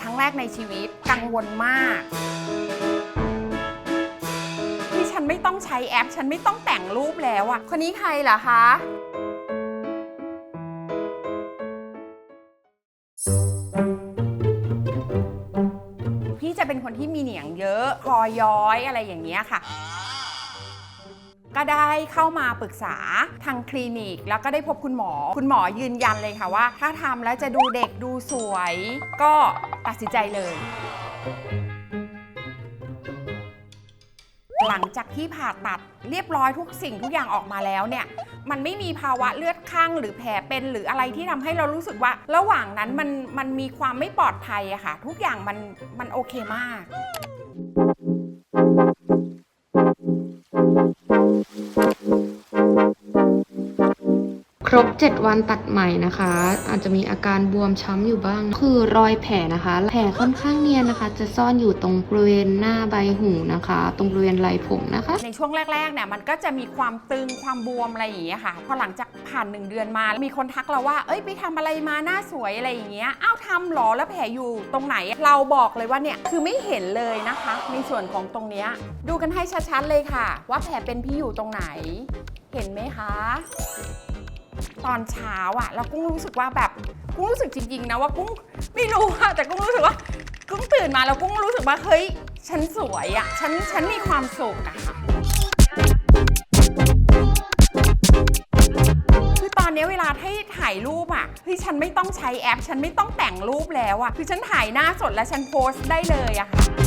ครั้งแรกในชีวิตกังวลมาก ที่ฉันไม่ต้องใช้แอป ฉันไม่ต้องแต่งรูปแล้วอะคนนี้ใครเหรอคะพี่จะเป็นคนที่มีเหนียงเยอะ คอย้อยอะไรอย่างเงี้ยค่ะ ก็ได้เข้ามาปรึกษาทางคลินิก แล้วก็ได้พบคุณหมอ คุณหมอยืนยันเลยค่ะว่า ถ้าทำแล้วจะดูเด็กดูสวย ก็ตัดสินใจเลย หลังจากที่ผ่าตัดเรียบร้อยทุกสิ่งทุกอย่างออกมาแล้วเนี่ยมันไม่มีภาวะเลือดข้างหรือแผลเป็นหรืออะไรที่ทำให้เรารู้สึกว่า ระหว่างนั้นมันมันมีความไม่ปลอดภัยอะค่ะ ทุกอย่างมันมันโอเคมาก ครบ 7 วันตัดใหม่นะคะ อาจจะมีอาการบวมช้ำอยู่บ้าง คือรอยแผลนะคะ แผลค่อนข้างเนียนนะคะ จะซ่อนอยู่ตรงบริเวณหน้าใบหูนะคะ ตรงบริเวณไหล่ผมนะคะ ในช่วงแรกๆเนี่ยมันก็จะมีความตึงความบวมอะไรอย่างเงี้ยค่ะ พอหลังจากผ่านหนึ่งเดือนมา มีคนทักเราว่า เอ้ยไปทำอะไรมาหน้าสวยอะไรอย่างเงี้ยอ้าวทำหรอแล้วแผลอยู่ตรงไหน เราบอกเลยว่าเนี่ยคือไม่เห็นเลยนะคะ ในส่วนของตรงเนี้ยดูกันให้ชัดๆเลยค่ะ ว่าแผลเป็นพี่อยู่ตรงไหน เห็นไหมคะ ตอนเช้าอะแล้วกุ้งรู้สึกว่าแบบกุ้งรู้สึกจริงๆนะว่ากุ้งไม่รู้อะแต่กุ้งรู้สึกว่ากุ้งตื่นมาแล้วกุ้งรู้สึกว่าเฮ้ยฉันสวยอะฉันฉันมีความสุขอะค่ะคือตอนนี้เวลาที่ถ่ายรูปอะเฮ้ยฉันไม่ต้องใช้แอป ฉันไม่ต้องแต่งรูปแล้วอะคือฉันถ่ายหน้าสดและฉันโพสต์ได้เลยอะค่ะ